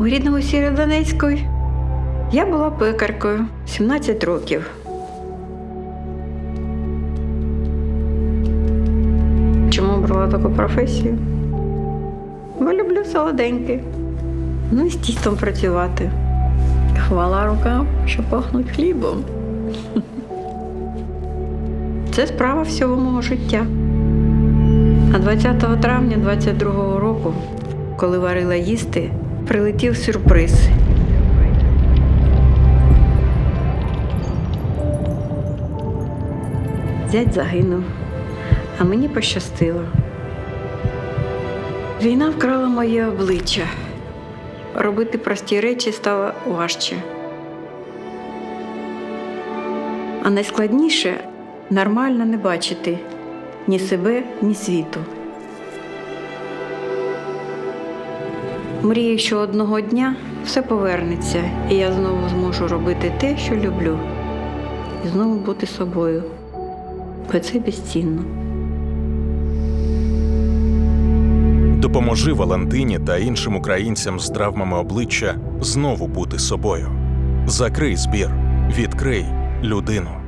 У рідному Сєвєродонецької я була пекаркою 17 років. Чому обрала таку професію? Бо люблю солоденьке. Ну і з тістом працювати. Хвала рукам, що пахнуть хлібом. Це справа всього мого життя. А 20 травня 22-го року, коли варила їсти, прилетів сюрприз. Зять загинув, а мені пощастило. Війна вкрала моє обличчя. Робити прості речі стало важче. А найскладніше нормально не бачити ні себе, ні світу. Мрію, що одного дня все повернеться, і я знову зможу робити те, що люблю, і знову бути собою. Бо це безцінно. Допоможи Валентині та іншим українцям з травмами обличчя знову бути собою. Закрий збір, відкрий людину.